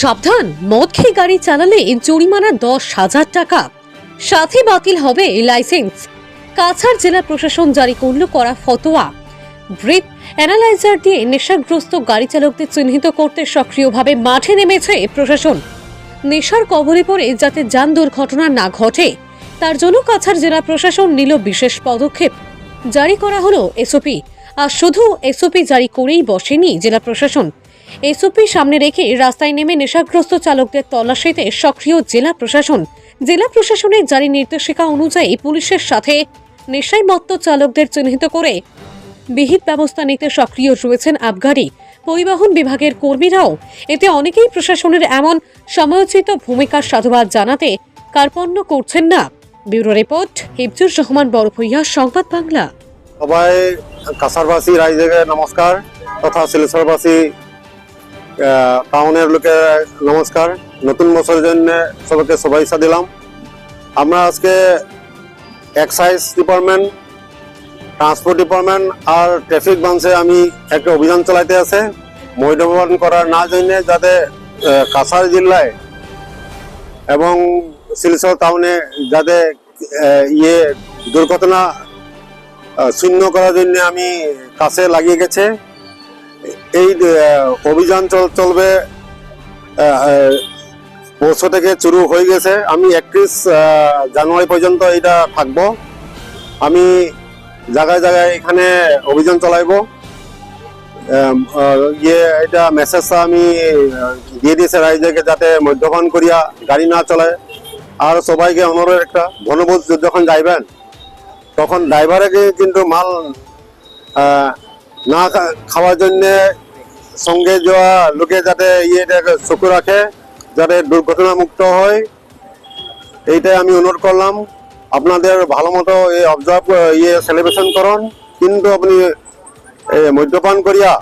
সাবধান মদ খেয়ে গাড়ি চালালে জরিমানা দশ হাজার টাকা। সাথে বাতিল হবে লাইসেন্স। কাছাড় জেলা প্রশাসন জারি করল করা ফতোয়া। ব্রিথ অ্যানালাইজার দিয়ে নেশাগ্রস্ত গাড়ি চালকদের চিহ্নিত করতে সক্রিয়ভাবে মাঠে নেমেছে প্রশাসন। নেশার কবলে পড়ে যাতে যান দুর্ঘটনা না ঘটে, তার জন্য কাছাড় জেলা প্রশাসন নিল বিশেষ পদক্ষেপ। জারি করা হলো এসওপি, আর শুধু এসওপি জারি করেই বসেনি জেলা প্রশাসন। এসওপি সামনে রেখে রাস্তায় নেমে নেশাগ্রস্ত চালকদের তল্লাশিতে সক্রিয় জেলা প্রশাসন। জেলা প্রশাসনের জারি নির্দেশিকা অনুযায়ী পুলিশের সাথে নেশায় মত্ত চালকদের চিহ্নিত করে বিহিত ব্যবস্থা নিতে সক্রিয় রয়েছেন আবগারি। পরিবহন বিভাগের কর্মীরাও। এতে অনেকেই প্রশাসনের এমন সময়োচিত ভূমিকার সাধুবাদ জানাতে কার্পণ্য করছেন না। Bureau report Hifzur Rahman Barbhuiya Sangbad Bangla. সবাই কাছারবাসী রাইজেকে নমস্কার। তথা শিলচরবাসী আহ, টাউনের লোকে নমস্কার। নতুন বছরের জন্য সবাইকে শুভেচ্ছা দিলাম। আমরা আজকে এক্সাইজ ডিপার্টমেন্ট ট্রান্সপোর্ট ডিপার্টমেন্ট আর ট্রাফিক ব্রাঞ্চে আমি একটা অভিযান চালাইতে আছে। মদ্যপান করার না জন্য যাতে কাছাড় জেলায় এবং শিলচর টাউনে যাতে ইয়ে দুর্ঘটনা শূন্য করার জন্য আমি কাছে লাগিয়ে গেছে। এই অভিযান চল- চলবে পরশু থেকে শুরু হয়ে গেছে। আমি একত্রিশ জানুয়ারি পর্যন্ত এটা থাকব। আমি জায়গায় জায়গায় এখানে অভিযান চালাইব। ইয়ে এটা মেসেজটা আমি দিয়ে দিয়েছে রাইজকে যাতে মদ্যপান করিয়া গাড়ি না চলায়। আর সবাইকে অনুরোধ একটা, বনভোজ যখন যাইবেন, তখন ড্রাইভারকে কিন্তু মাল না খাওয়ার জন্য সঙ্গে যাওয়া লোকে যাতে ইয়েটাকে চকু রাখে, যাতে দুর্ঘটনা মুক্ত হয়। এইটাই আমি অনুরোধ করলাম। আপনাদের ভালো মতো এই অবজার্ভ ইয়ে সেলিব্রেশন করুন। কিন্তু আপনি মদ্যপান করিয়া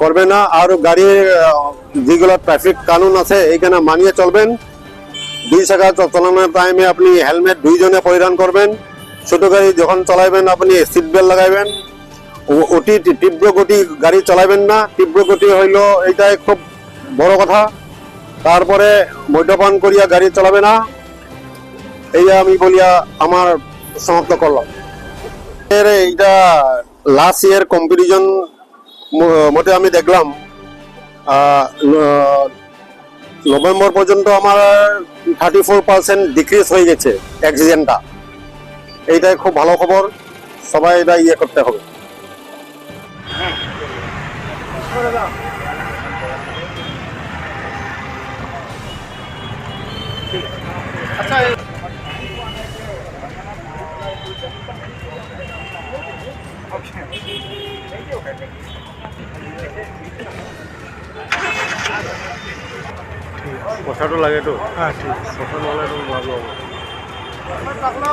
করবে না। আর গাড়ির যেগুলো ট্রাফিক কানুন আছে, এইখানে মানিয়ে চলবেন। দুই চাকা চালানোর টাইমে আপনি হেলমেট দুইজনে পরিধান করবেন। ছোট গাড়ি যখন চালাবেন আপনি সিট বেল্ট লাগাইবেন। অতি তীব্র গতি গাড়ি চালাবেন না। তীব্র গতি হইল এইটাই খুব বড় কথা। তারপরে মদ্যপান করিয়া গাড়ি চালাবে না। এই আমি বলিয়া আমার সমাপ্ত করলাম। এইটা লাস্ট ইয়ার কম্পিটিশন মতে আমি দেখলাম। নভেম্বর পর্যন্ত আমার থার্টি ফোর পার্সেন্ট ডিক্রিজ হয়ে গেছে অ্যাক্সিডেন্টটা এইটাই খুব ভালো খবর। সবাই এটা ইয়ে করতে হবে। পয়সাটো লাগে তো পয়সা নহ'লে তো নোৱাৰিব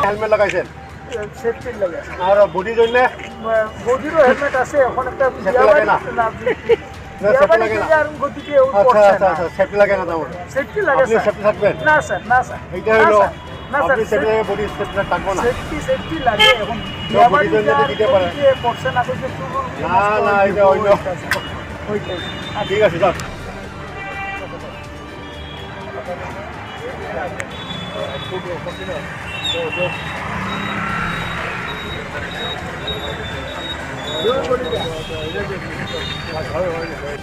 হেলমেট লগাইছে। সেফটির লাগে আৰু বডিৰ জন্য বডিরও হেলমেট আছে এখন একটা লাগে না? সেফটি লাগে না? আর গতিকে আচ্ছা আচ্ছা আচ্ছা সেফটি লাগে না সেফটি লাগে সেফটি থাকবেন? না স্যার না স্যার এইটা আপনি বডি সেফটি থাকব না। সেফটি সেফটি লাগে। এখন তো জন্য দিতে পারে। করছে না করছে না, না, এটা অন্য। ঠিক আছে যাক 可以你们可以